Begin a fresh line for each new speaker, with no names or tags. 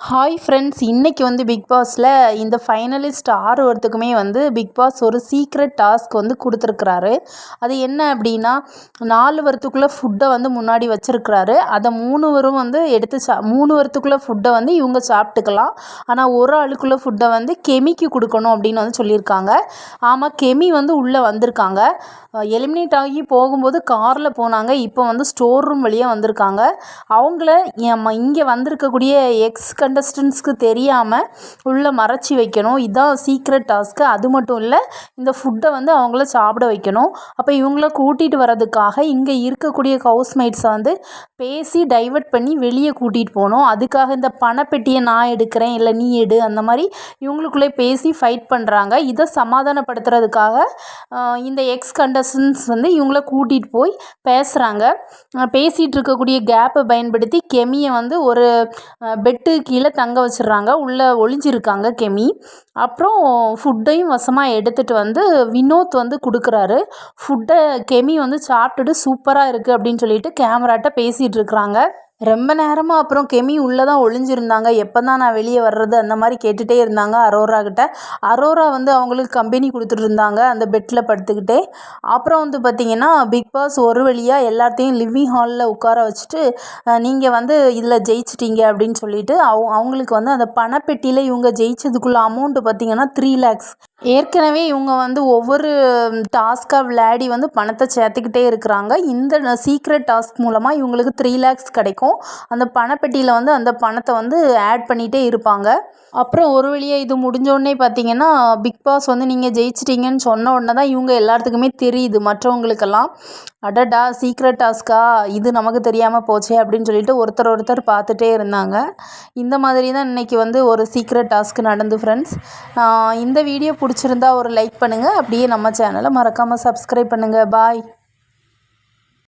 Hi friends இன்றைக்கி வந்து big பாஸில் இந்த ஃபைனலிஸ்ட் ஆறு ஒருத்துக்குமே வந்து பிக் பாஸ் ஒரு சீக்ரெட் டாஸ்க் வந்து கொடுத்துருக்குறாரு. அது என்ன அப்படின்னா நாலு வரத்துக்குள்ளே ஃபுட்டை வந்து முன்னாடி வச்சுருக்கிறாரு. அதை மூணு வரும் வந்து எடுத்து சா மூணு வரத்துக்குள்ளே ஃபுட்டை வந்து இவங்க சாப்பிட்டுக்கலாம். ஆனால் ஒரு ஆளுக்குள்ளே ஃபுட்டை வந்து கெமிக்கு கொடுக்கணும் அப்படின்னு வந்து சொல்லியிருக்காங்க. ஆமாம் கெமி வந்து உள்ளே வந்திருக்காங்க. எலிமினேட் ஆகி போகும்போது காரில் போனாங்க. இப்போ வந்து ஸ்டோர் ரூம் வழியாக வந்திருக்காங்க. அவங்கள இங்கே வந்திருக்கக்கூடிய எக்ஸ் கண்டஸ்டன்ஸ்க்கு தெரியாமல் உள்ளே மறைச்சி வைக்கணும். இதுதான் சீக்ரெட் டாஸ்க்கு அது மட்டும் இல்லை இந்த ஃபுட்டை வந்து அவங்கள சாப்பிட வைக்கணும். அப்போ இவங்கள கூட்டிகிட்டு வர்றதுக்காக இங்கே இருக்கக்கூடிய ஹவுஸ்மேட்ஸை வந்து பேசி டைவர்ட் பண்ணி வெளியே கூட்டிகிட்டு போகணும். அதுக்காக இந்த பணப்பெட்டியை நான் எடுக்கிறேன் இல்லை நீ எடு அந்த மாதிரி இவங்களுக்குள்ளே பேசி ஃபைட் பண்ணுறாங்க இதை சமாதானப்படுத்துறதுக்காக இந்த எக்ஸ் கண்டஸ்டன்ஸ் வந்து இவங்கள கூட்டிகிட்டு போய் பேசுகிறாங்க பேசிகிட்டு இருக்கக்கூடிய கேப்பை பயன்படுத்தி கெமியை வந்து ஒரு பெட்டு கீழே தங்க வச்சிடுறாங்க. உள்ளே ஒளிஞ்சிருக்காங்க கெமி. அப்புறம் ஃபுட்டையும் வசமாக எடுத்துகிட்டு வந்து வினோத் வந்து கொடுக்குறாரு. ஃபுட்டை கெமி வந்து சாப்பிட்டுட்டு சூப்பராக இருக்குது அப்படின்னு சொல்லிட்டு கேமராட்ட பேசிகிட்டு இருக்கிறாங்க. ரொம்ப நேரமாக அப்புறம் கெமி உள்ளே தான் ஒளிஞ்சிருந்தாங்க. எப்போ தான் நான் வெளியே வர்றது அந்த மாதிரி கேட்டுகிட்டே இருந்தாங்க அரோரா கிட்ட. அரோரா வந்து அவங்களுக்கு கம்பெனி கொடுத்துட்டு இருந்தாங்க அந்த பெட்டில் படுத்துக்கிட்டே. அப்புறம் வந்து பார்த்திங்கன்னா பிக் பாஸ் ஒரு வழியாக எல்லாத்தையும் லிவிங் ஹாலில் உட்கார வச்சுட்டு நீங்கள் வந்து இதில் ஜெயிச்சிட்டீங்க அப்படின்னு சொல்லிட்டு அவ அவங்களுக்கு வந்து அந்த பணப்பெட்டியில் இவங்க ஜெயிச்சதுக்குள்ள அமௌண்ட்டு பார்த்திங்கன்னா த்ரீ லேக்ஸ் ஏற்கனவே இவங்க வந்து ஒவ்வொரு டாஸ்க்காக விளையாடி வந்து பணத்தை சேர்த்துக்கிட்டே இருக்கிறாங்க. இந்த சீக்ரெட் டாஸ்க் மூலமாக இவங்களுக்கு த்ரீ லேக்ஸ் கிடைக்கும். அந்த பணப்பெட்டியில் வந்து அந்த பணத்தை வந்து ஆட் பண்ணிகிட்டே இருப்பாங்க. அப்புறம் ஒரு வழியாக இது முடிஞ்சோடனே பார்த்தீங்கன்னா பிக் பாஸ் வந்து நீங்கள் ஜெயிச்சிட்டிங்கன்னு சொன்ன உடனே தான் இவங்க எல்லாத்துக்குமே தெரியுது மற்றவங்களுக்கெல்லாம். அடடா சீக்ரெட் டாஸ்க்கா இது நமக்கு தெரியாமல் போச்சே அப்படின்னு சொல்லிட்டு ஒருத்தர் ஒருத்தர் பார்த்துட்டே இருந்தாங்க. இந்த மாதிரி தான் இன்றைக்கி வந்து ஒரு சீக்ரெட் டாஸ்க் நடந்து ஃப்ரெண்ட்ஸ் இந்த வீடியோ பிடிச்சிருந்தா ஒரு லைக் பண்ணுங்கள் அப்படியே நம்ம சேனலை மறக்காமல் சப்ஸ்கிரைப் பண்ணுங்கள் பாய்